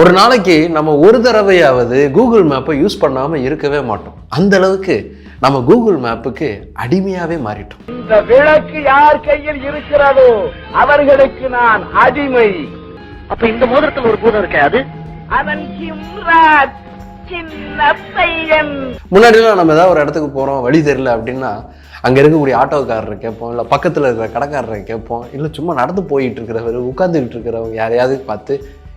ஒரு நாளைக்கு நம்ம ஒரு தடவையாவது கூகுள் மேப்பை யூஸ் பண்ணாமல் இருக்கவே மாட்டோம். அந்த அளவுக்கு நம்ம கூகுள் மேப்புக்கு அடிமையாகவே மாறிட்டோம். இந்த விளக்கு யார் கையில் இருக்கிறதோ அவர்களுக்கு நான் அடிமை. அப்ப இந்த மோதிரத்துல ஒரு பூதம் இருக்கே அது? அவன் பையன். முன்னாடிலாம் நம்ம ஏதாவது ஒரு இடத்துக்கு போகிறோம் வழி தெரியல அப்படின்னா அங்கே இருக்கக்கூடிய ஆட்டோக்காரரை கேட்போம் இல்லை பக்கத்தில் இருக்கிற கடைக்காரரை கேட்போம் இல்லை சும்மா நடந்து போயிட்டு இருக்கிறவர் உட்காந்துக்கிட்டு இருக்கிறவங்க யாரையாவது பார்த்து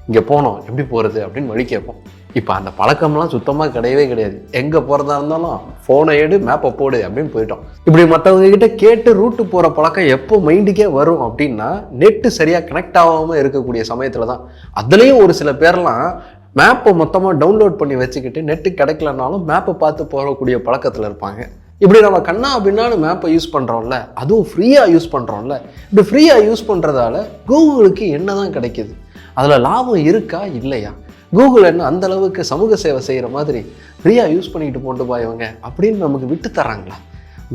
இங்கே போனோம் எப்படி போகிறது அப்படின்னு வழி கேட்போம். இப்போ அந்த பழக்கம்லாம் சுத்தமாக கிடையவே கிடையாது. எங்கே போகிறதா இருந்தாலும் ஃபோனை எடு மேப்பை போடு அப்படின்னு போயிட்டோம். இப்படி மற்றவங்ககிட்ட கேட்டு ரூட்டு போகிற பழக்கம் எப்போ மைண்டுக்கே வரும் அப்படின்னா நெட்டு சரியாக கனெக்ட் ஆகாமல் இருக்கக்கூடிய சமயத்தில் தான். அதுலேயும் ஒரு சில பேர்லாம் மேப்பை மொத்தமாக டவுன்லோட் பண்ணி வச்சுக்கிட்டு நெட்டு கிடைக்கலனாலும் மேப்பை பார்த்து போகக்கூடிய பழக்கத்தில் இருப்பாங்க. இப்படி நம்ம கண்ணா அப்படின்னாலும் மேப்பை யூஸ் பண்ணுறோம்ல அதுவும் ஃப்ரீயாக யூஸ் பண்ணுறோம்ல இப்படி ஃப்ரீயாக யூஸ் பண்ணுறதால கூகுளுக்கு என்ன தான் கிடைக்கிது? அதில் லாபம் இருக்கா? இல்லையா? கூகுள் என்ன அந்த அளவுக்கு சமூக சேவை செய்கிற மாதிரி ஃப்ரீயாக யூஸ் பண்ணிக்கிட்டு போட்டு போயவங்க அப்படின்னு நமக்கு விட்டு தராங்களா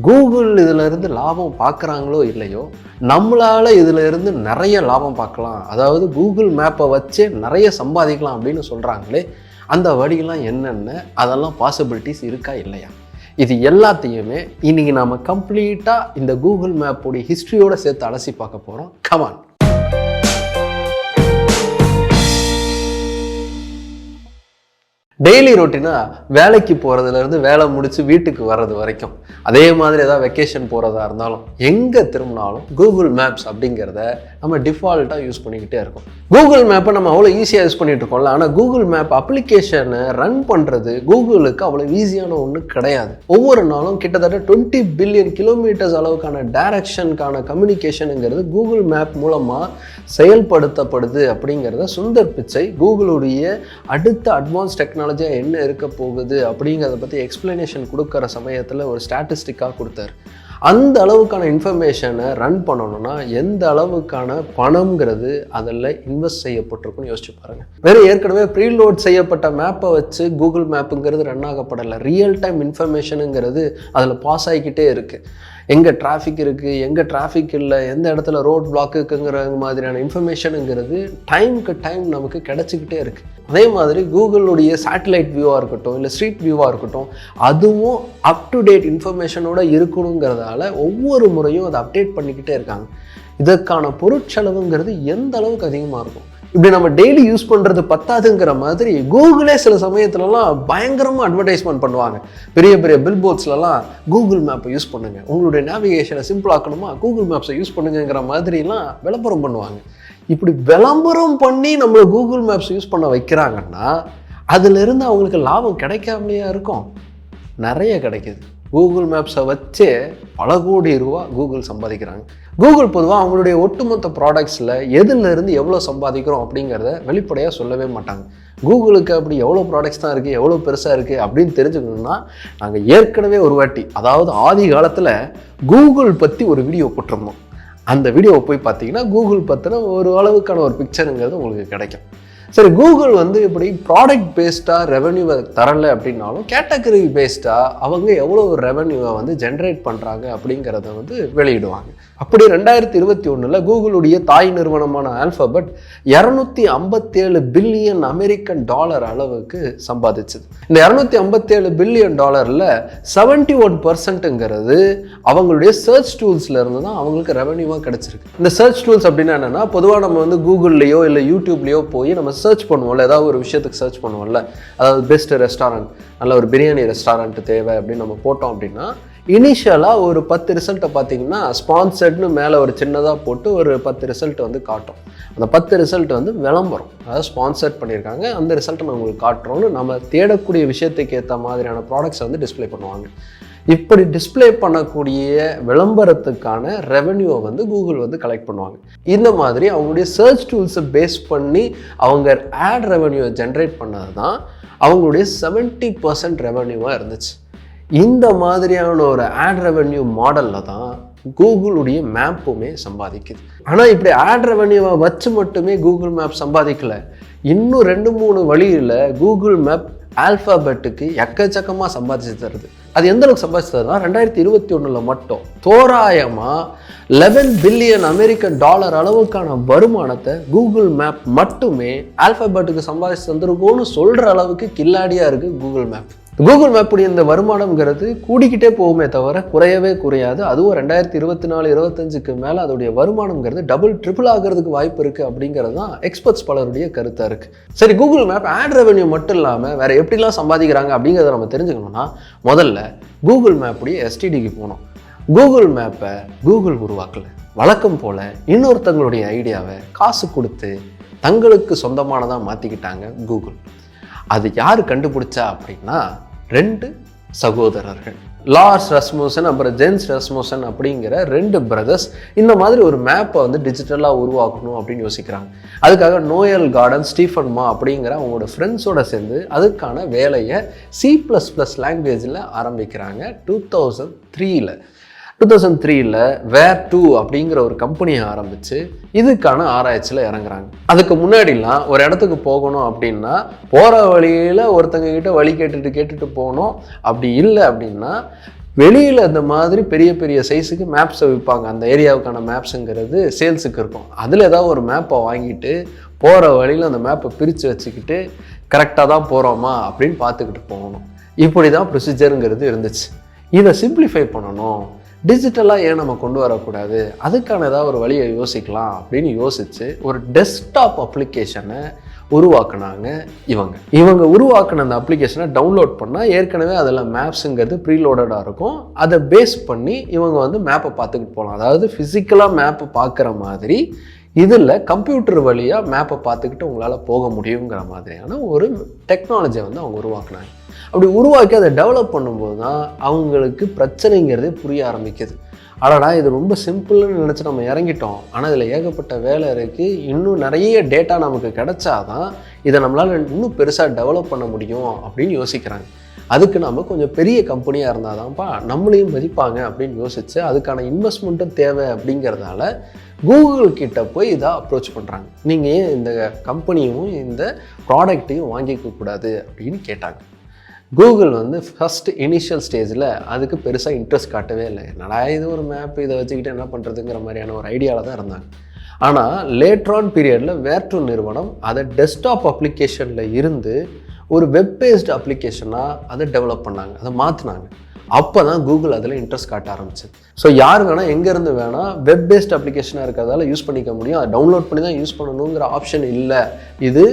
கூகுள் இதிலிருந்து லாபம் பார்க்குறாங்களோ இல்லையோ? நம்மளால் இதிலிருந்து நிறைய லாபம் பார்க்கலாம். அதாவது கூகுள் மேப்பை வச்சே நிறைய சம்பாதிக்கலாம் அப்படின்னு சொல்கிறாங்களே அந்த வழியெல்லாம் என்னென்ன? அதெல்லாம் பாசிபிலிட்டிஸ் இருக்கா? இல்லையா? இது எல்லாத்தையுமே இன்னைக்கு நாம் கம்ப்ளீட்டாக இந்த கூகுள் மேப்போடைய ஹிஸ்ட்ரியோடு சேர்த்து அலசி பார்க்க போகிறோம் கமான் டெய்லி ரொட்டீனா வேலைக்கு போகிறதுலேருந்து வேலை முடிச்சு வீட்டுக்கு வர்றது வரைக்கும். அதே மாதிரி ஏதாவது வெக்கேஷன் போகிறதா இருந்தாலும் எங்கே திரும்பினாலும் கூகுள் மேப்ஸ் அப்படிங்கிறத நம்ம டிஃபால்ட்டாக யூஸ் பண்ணிக்கிட்டே இருக்கோம். கூகுள் மேப்பை நம்ம அவ்வளோ ஈஸியாக யூஸ் பண்ணிகிட்டு இருக்கோம்ல. ஆனால் கூகுள் மேப் அப்ளிகேஷனை ரன் பண்ணுறது கூகுளுக்கு அவ்வளோ ஈஸியான ஒன்று கிடையாது. ஒவ்வொரு நாளும் கிட்டத்தட்ட டுவெண்ட்டி பில்லியன் கிலோமீட்டர்ஸ் அளவுக்கான டைரக்ஷனுக்கான கம்யூனிகேஷனுங்கிறது கூகுள் மேப் மூலமாக செயல்படுத்தப்படுது அப்படிங்கிறத சுந்தர் பிச்சை கூகுளுடைய அடுத்த அட்வான்ஸ் டெக்னாலஜி டெக்னாலஜியாக என்ன இருக்க போகுது அப்படிங்கிறத பற்றி எக்ஸ்பிளனேஷன் கொடுக்குற சமயத்தில் ஒரு ஸ்டாட்டிஸ்டிக்காக கொடுத்தாரு. அந்த அளவுக்கான இன்ஃபர்மேஷனை ரன் பண்ணணும்னா எந்த அளவுக்கான பணம்ங்கிறது அதில் இன்வெஸ்ட் செய்யப்பட்டிருக்குன்னு யோசிச்சு பாருங்க. வேறு ஏற்கனவே ப்ரீலோட் செய்யப்பட்ட மேப்பை வச்சு கூகுள் மேப்புங்கிறது ரன் ஆகப்படலை. ரியல் டைம் இன்ஃபர்மேஷனுங்கிறது அதில் பாஸ் ஆகிக்கிட்டே இருக்குது எங்கே டிராஃபிக் இருக்குது எங்கே டிராஃபிக் இல்லை எந்த இடத்துல ரோட் பிளாக் இருக்குங்கிற மாதிரியான இன்ஃபர்மேஷனுங்கிறது டைமுக்கு டைம் நமக்கு கிடச்சிக்கிட்டே இருக்குது அதே மாதிரி கூகுளுடைய சேட்டலைட் வியூவாக இருக்கட்டும் இல்லை ஸ்ட்ரீட் வியூவாக இருக்கட்டும் அதுவும் அப் டு டேட் இன்ஃபர்மேஷனோட இருக்கணுங்கிறதால ஒவ்வொரு முறையும் அதை அப்டேட் பண்ணிக்கிட்டே இருக்காங்க. இதற்கான பொருட்செலவுங்கிறது எந்த அளவுக்கு அதிகமாக இருக்கும்? இப்படி நம்ம டெய்லி யூஸ் பண்ணுறது பத்தாதுங்கிற மாதிரி கூகுளே சில சமயத்துலலாம் பயங்கரமாக அட்வர்டைஸ்மெண்ட் பண்ணுவாங்க. பெரிய பெரிய பில் போர்ட்ஸ்லலாம் கூகுள் மேப்பை யூஸ் பண்ணுங்க. உங்களுடைய நேவிகேஷனை சிம்பிள் ஆக்கணுமா? கூகுள் மேப்ஸை யூஸ் பண்ணுங்கிற மாதிரிலாம் விளம்பரம் பண்ணுவாங்க. இப்படி விளம்பரம் பண்ணி நம்மளை கூகுள் மேப்ஸ் யூஸ் பண்ண வைக்கிறாங்கன்னா அதுலேருந்து அவங்களுக்கு லாபம் கிடைக்காமலையா இருக்கும்? நிறைய கிடைக்குது. கூகுள் மேப்ஸை வச்சே பல கோடி ரூபா கூகுள் சம்பாதிக்கிறாங்க. கூகுள் பொதுவாக அவங்களுடைய ஒட்டுமொத்த ப்ராடக்ட்ஸில் எதுலேருந்து எவ்வளோ சம்பாதிக்கிறோம் அப்படிங்கிறத வெளிப்படையாக சொல்லவே மாட்டாங்க. கூகுளுக்கு அப்படி எவ்வளோ ப்ராடக்ட்ஸ் தான் இருக்குது எவ்வளோ பெருசாக இருக்குது அப்படின்னு தெரிஞ்சுக்கணும்னா நாங்கள் ஏற்கனவே ஒரு வாட்டி அதாவது ஆதி காலத்தில் கூகுள் பற்றி ஒரு வீடியோ போட்டிருந்தோம். அந்த வீடியோவை போய் பார்த்தீங்கன்னா கூகுள் பற்றின ஒரு அளவுக்கான ஒரு பிக்சருங்கிறது உங்களுக்கு கிடைக்கும். சரி கூகுள் வந்து இப்படி ப்ராடக்ட் பேஸ்டாக ரெவன்யூவை தரலை அப்படின்னாலும் கேட்டகரி பேஸ்டாக அவங்க எவ்வளோ ரெவன்யூவை வந்து ஜென்ரேட் பண்ணுறாங்க அப்படிங்கிறத வந்து வெளியிடுவாங்க. அப்படி ரெண்டாயிரத்தி இருபத்தி ஒன்றில் கூகுளுடைய தாய் நிறுவனமான ஆல்ஃபபெட் இரநூத்தி ஐம்பத்தேழு பில்லியன் அமெரிக்கன் டாலர் அளவுக்கு சம்பாதிச்சது. இந்த இரநூத்தி ஐம்பத்தேழு பில்லியன் டாலரில் செவன்ட்டி ஒன் பர்சன்ட்டுங்கிறது அவங்களுடைய சர்ச் டூல்ஸில் இருந்து தான் அவங்களுக்கு ரெவன்யூவாக கிடச்சிருக்கு. இந்த சர்ச் டூல்ஸ் அப்படின்னா என்னென்னா பொதுவாக நம்ம வந்து கூகுள்லேயோ இல்லை யூடியூப்லேயோ போய் நம்ம சர்ச் பண்ணுவோம்ல ஏதாவது ஒரு விஷயத்துக்கு சர்ச் பண்ணுவோம்ல. அதாவது பெஸ்ட் ரெஸ்டாரண்ட் நல்ல ஒரு பிரியாணி ரெஸ்டாரண்ட் தேவை அப்படின்னு நம்ம போட்டோம் அப்படின்னா இனிஷியலாக ஒரு பத்து ரிசல்ட்டை பார்த்தீங்கன்னா ஸ்பான்சர்ட்னு மேலே ஒரு சின்னதாக போட்டு ஒரு பத்து ரிசல்ட் வந்து காட்டும். அந்த பத்து ரிசல்ட் வந்து விளம்பரம். அதாவது ஸ்பான்சர்ட் பண்ணியிருக்காங்க. அந்த ரிசல்ட்டை நான் உங்களுக்கு காட்டுறோன்னு நம்ம தேடக்கூடிய விஷயத்துக்கு ஏற்ற மாதிரியான ப்ராடக்ட்ஸை வந்து டிஸ்ப்ளே பண்ணுவாங்க. இப்படி டிஸ்ப்ளே பண்ணக்கூடிய விளம்பரத்துக்கான ரெவென்யூவை வந்து கூகுள் வந்து கலெக்ட் பண்ணுவாங்க. இந்த மாதிரி அவங்களுடைய சர்ச் டூல்ஸை பேஸ் பண்ணி அவங்க ஆட் ரெவென்யூவை ஜென்ரேட் பண்ணது தான் அவங்களுடைய செவன்ட்டி பர்சன்ட் ரெவென்யூவாக இருந்துச்சு. இந்த மாதிரியான ஒரு ஆட் ரெவென்யூ மாடலில் தான் கூகுளுடைய மேப்புமே சம்பாதிக்குது. ஆனால் இப்படி ஆட் ரெவென்யூவை வச்சு மட்டுமே கூகுள் மேப் சம்பாதிக்கல. இன்னும் ரெண்டு மூணு வழியில் கூகுள் மேப் ஆல்ஃபாபெட்டுக்கு எக்கச்சக்கமாக சம்பாதிச்சு தருது. அது எந்த அளவுக்கு சம்பாதிச்சதுன்னா ரெண்டாயிரத்தி இருபத்தி ஒன்றில் மட்டும் தோராயமாக லெவன் பில்லியன் அமெரிக்கன் டாலர் அளவுக்கான வருமானத்தை கூகுள் மேப் மட்டுமே ஆல்ஃபாபெட்டுக்கு சம்பாதிச்சு தந்துருக்கோன்னு சொல்கிற அளவுக்கு கில்லாடியாக இருக்குது கூகுள் மேப் கூகுள் மேப்புடைய இந்த வருமானம்ங்கிறது கூடிக்கிட்டே போகுமே தவிர குறையவே குறையாது. அதுவும் ரெண்டாயிரத்தி இருபத்தி நாலு இருபத்தஞ்சுக்கு மேலே அதோடைய வருமானம்ங்கிறது டபுள் ட்ரிபிள் ஆகிறதுக்கு வாய்ப்பு இருக்குது அப்படிங்கிறது தான் எக்ஸ்பர்ட்ஸ் பலருடைய கருத்தாக இருக்குது சரி கூகுள் மேப் ஆட் ரெவென்யூ மட்டும் இல்லாமல் வேறு எப்படிலாம் சம்பாதிக்கிறாங்க அப்படிங்கிறத நம்ம தெரிஞ்சுக்கணும்னா முதல்ல கூகுள் மேப்புடைய எஸ்டிடிக்கு போகணும். கூகுள் மேப்பை கூகுள் உருவாக்கல. வழக்கம் போல் இன்னொருத்தங்களுடைய ஐடியாவை காசு கொடுத்து தங்களுக்கு சொந்தமானதாக மாற்றிக்கிட்டாங்க கூகுள் அது யார் கண்டுபிடிச்சா அப்படின்னா ரெண்டு சகோதரர்கள். லார்ஸ் ரஸ்மோசன் அப்புறம் ஜென்ஸ் ரஸ்மோசன் அப்படிங்கிற ரெண்டு பிரதர்ஸ் இந்த மாதிரி ஒரு மேப்பை வந்து டிஜிட்டலாக உருவாக்கணும் அப்படின்னு யோசிக்கிறாங்க. அதுக்காக நோயல் கார்டன் ஸ்டீஃபன் மா அப்படிங்கிற அவங்களோட ஃப்ரெண்ட்ஸோட சேர்ந்து அதுக்கான வேலையை சி ப்ளஸ் ப்ளஸ் லாங்குவேஜில் ஆரம்பிக்கிறாங்க. டூ தௌசண்ட் த்ரீயில் டூ தௌசண்ட் த்ரீல வேர் டூ அப்படிங்கிற ஒரு கம்பெனியை ஆரம்பித்து இதுக்கான ஆராய்ச்சியில் இறங்குறாங்க. அதுக்கு முன்னாடிலாம் ஒரு இடத்துக்கு போகணும் அப்படின்னா போகிற வழியில் ஒருத்தங்க கிட்ட வழி கேட்டுட்டு கேட்டுட்டு போகணும். அப்படி இல்லை அப்படின்னா வெளியில் இந்த மாதிரி பெரிய பெரிய சைஸுக்கு மேப்ஸை விற்பாங்க அந்த ஏரியாவுக்கான மேப்ஸுங்கிறது சேல்ஸுக்கு இருக்கும். அதில் ஏதாவது ஒரு மேப்பை வாங்கிட்டு போகிற வழியில் அந்த மேப்பை பிரித்து வச்சுக்கிட்டு கரெக்டாக தான் போகிறோமா அப்படின்னு பார்த்துக்கிட்டு போகணும். இப்படி தான் ப்ரொசீஜருங்கிறது இருந்துச்சு. இதை சிம்பிளிஃபை பண்ணணும். டிஜிட்டலாக ஏன் நம்ம கொண்டு வரக்கூடாது? அதுக்கான ஏதாவது ஒரு வழியை யோசிக்கலாம் அப்படின்னு யோசித்து ஒரு டெஸ்க்டாப் அப்ளிகேஷனை உருவாக்குனாங்க இவங்க. இவங்க உருவாக்குன அந்த அப்ளிகேஷனை டவுன்லோட் பண்ணால் ஏற்கனவே அதில் மேப்ஸுங்கிறது ப்ரீலோடடாக இருக்கும். அதை பேஸ் பண்ணி இவங்க வந்து மேப்பை பார்த்துக்கிட்டு போகலாம் அதாவது ஃபிசிக்கலாக மேப்பை பார்க்குற மாதிரி இதில் கம்ப்யூட்டர் வழியாக மேப்பை பார்த்துக்கிட்டு உங்களால் போக முடியுங்கிற மாதிரியான ஒரு டெக்னாலஜியை வந்து அவங்க உருவாக்குனாங்க. அப்படி உருவாக்கி அதை டெவலப் பண்ணும்போது தான் அவங்களுக்கு பிரச்சனைங்கிறதே புரிய ஆரம்பிக்குது. அடடா இது ரொம்ப சிம்பிள்னு நினச்சி நம்ம இறங்கிட்டோம். ஆனால் இதில் ஏகப்பட்ட வேலை இருக்குது இன்னும் நிறைய டேட்டா நமக்கு கிடைச்சாதான் இதை நம்மளால் இன்னும் பெருசாக டெவலப் பண்ண முடியும் அப்படின்னு யோசிக்கிறாங்க. அதுக்கு நம்ம கொஞ்சம் பெரிய கம்பெனியாக இருந்தால் தான்ப்பா நம்மளையும் மதிப்பாங்க அப்படின்னு யோசித்து அதுக்கான இன்வெஸ்ட்மெண்ட்டும் தேவை அப்படிங்கிறதால கூகுள் கிட்ட போய் இதை அப்ரோச் பண்ணுறாங்க நீங்கள் ஏன் இந்த கம்பெனியும் இந்த ப்ராடக்ட்டையும் வாங்கிக்க கூடாது அப்படின்னு கேட்டாங்க. கூகுள் வந்து ஃபஸ்ட் இனிஷியல் ஸ்டேஜில் அதுக்கு பெருசாக இன்ட்ரெஸ்ட் காட்டவே இல்லை. என்னடா இது ஒரு மேப் இதை வச்சுக்கிட்டு என்ன பண்ணுறதுங்கிற மாதிரியான ஒரு ஐடியாவில் தான் இருந்தாங்க. ஆனால் லேட்ரான் பீரியடில் வேர்ட்ரு நிறுவனம் அதை டெஸ்க்டாப் அப்ளிகேஷனில் இருந்து ஒரு வெப் பேஸ்டு அப்ளிகேஷனாக அதை டெவலப் பண்ணாங்க. அதை மாற்றினாங்க அப்போ தான் கூகுள் அதில் இன்ட்ரெஸ்ட் காட்ட ஆரம்பிச்சு ஸோ யார் வேணால் எங்கேருந்து வேணால் வெப் பேஸ்ட் அப்ளிகேஷனாக இருக்கிறதால யூஸ் பண்ணிக்க முடியும். அதை டவுன்லோட் பண்ணி தான் யூஸ் பண்ணணுங்கிற ஆப்ஷன் இல்லை. இது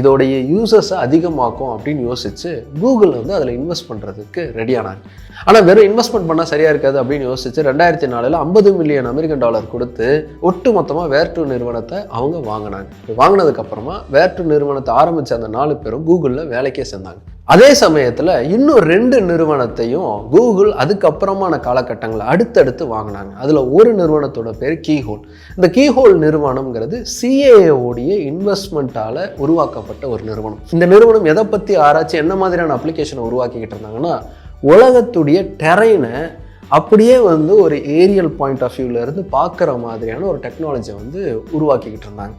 இதோடைய யூசர்ஸை அதிகமாக்கும் அப்படின்னு யோசிச்சு கூகுள் வந்து அதில் இன்வெஸ்ட் பண்ணுறதுக்கு ரெடி ஆனாங்க. ஆனால் வெறும் இன்வெஸ்ட்மெண்ட் பண்ணால் சரியாக இருக்காது அப்படின்னு யோசிச்சு ரெண்டாயிரத்தி நாலில் ஐம்பது மில்லியன் அமெரிக்கன் டாலர் கொடுத்து ஒட்டு மொத்தமாக வேர்டு நிறுவனத்தை அவங்க வாங்கினாங்க. வாங்கினதுக்கப்புறமா வேர்டு நிறுவனத்தை ஆரம்பித்த அந்த நாலு பேரும் கூகுளில் வேலைக்கே சேர்ந்தாங்க. அதே சமயத்தில் இன்னும் ரெண்டு நிறுவனத்தையும் கூகுள் அதுக்கப்புறமான காலகட்டங்களில் அடுத்தடுத்து வாங்கினாங்க. அதில் ஒரு நிறுவனத்தோட பேர் கீஹோல். இந்த கீஹோல் நிறுவனம்ங்கிறது சிஏஓடைய இன்வெஸ்ட்மெண்ட்டால் உருவாக்கப்பட்ட ஒரு நிறுவனம். இந்த நிறுவனம் எதை பற்றி ஆராய்ச்சி என்ன மாதிரியான அப்ளிகேஷனை உருவாக்கிக்கிட்டு இருந்தாங்கன்னா உலகத்துடைய டெரைனை அப்படியே வந்து ஒரு ஏரியல் பாயிண்ட் ஆஃப் இருந்து பார்க்குற மாதிரியான ஒரு டெக்னாலஜியை வந்து உருவாக்கிக்கிட்டு இருந்தாங்க.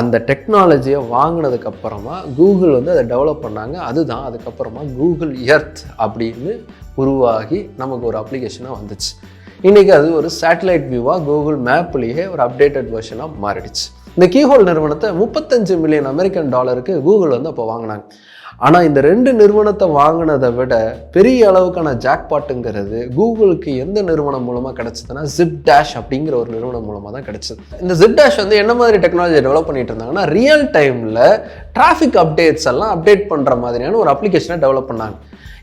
அந்த டெக்னாலஜியை வாங்கினதுக்கு அப்புறமா கூகுள் வந்து அதை டெவலப் பண்ணாங்க. அதுதான் அதுக்கப்புறமா கூகுள் எர்த் அப்படின்னு உருவாகி நமக்கு ஒரு அப்ளிகேஷனாக வந்துச்சு. இன்றைக்கி அது ஒரு சேட்டலைட் வியூவாக கூகுள் மேப்லேயே ஒரு அப்டேட்டட் வெர்ஷனாக மாறிடுச்சு. இந்த கீஹோல் நிறுவனத்தை முப்பத்தஞ்சு மில்லியன் அமெரிக்கன் டாலருக்கு கூகுள் வந்து அப்போ வாங்கினாங்க. ஆனால் இந்த ரெண்டு நிறுவனத்தை வாங்கினதை விட பெரிய அளவுக்கான ஜாக்பாட்டுங்கிறது கூகுளுக்கு எந்த நிறுவனம் மூலமாக கிடச்சதுன்னா ஜிப் டேஷ் அப்படிங்கிற ஒரு நிறுவனம் மூலமாக தான் கிடச்சிது. இந்த ஜிப் டேஷ் வந்து என்ன மாதிரி டெக்னாலஜி டெவலப் பண்ணிட்டு இருந்தாங்கன்னா ரியல் டைமில் டிராஃபிக் அப்டேட்ஸ் எல்லாம் அப்டேட் பண்ணுற மாதிரியான ஒரு அப்ளிகேஷனை டெவலப் பண்ணாங்க.